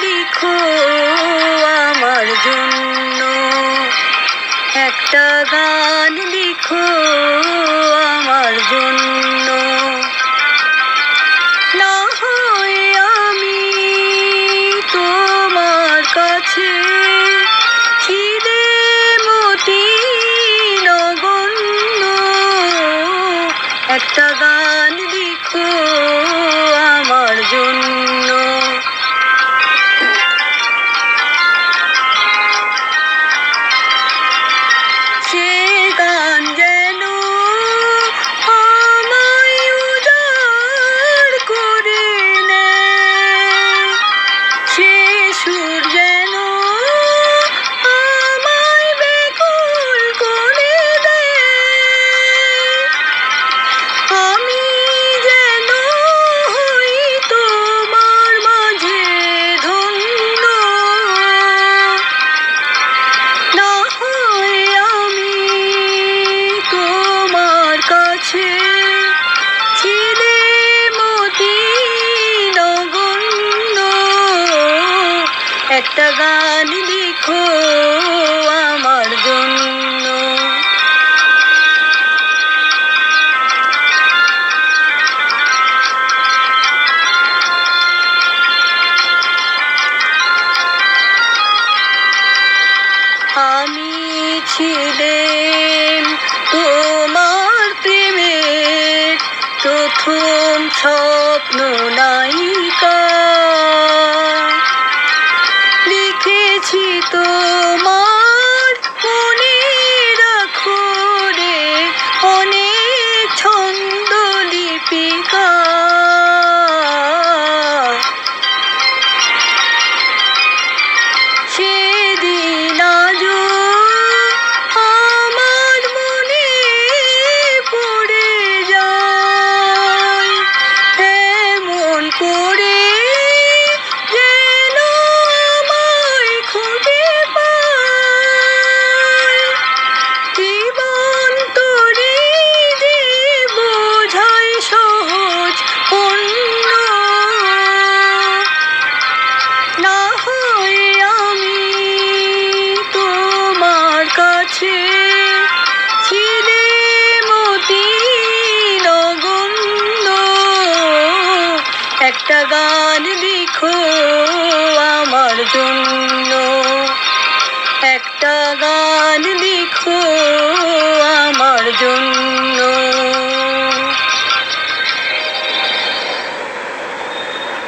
লিখো আমার জন্য। একটা গান লিখো আমার জন্য। না হয় আমি তোমার কাছে ছিঁড়ে মতি নগণ্য। একটা গান একটা গান লিখো আমার জন্য। আমি ছিলেন তোমার প্রেমের প্রথম স্বপ্ন। কাছে ছিলে মতি নগণ্য একটা গান লিখো আমার জন্য। একটা গান লিখো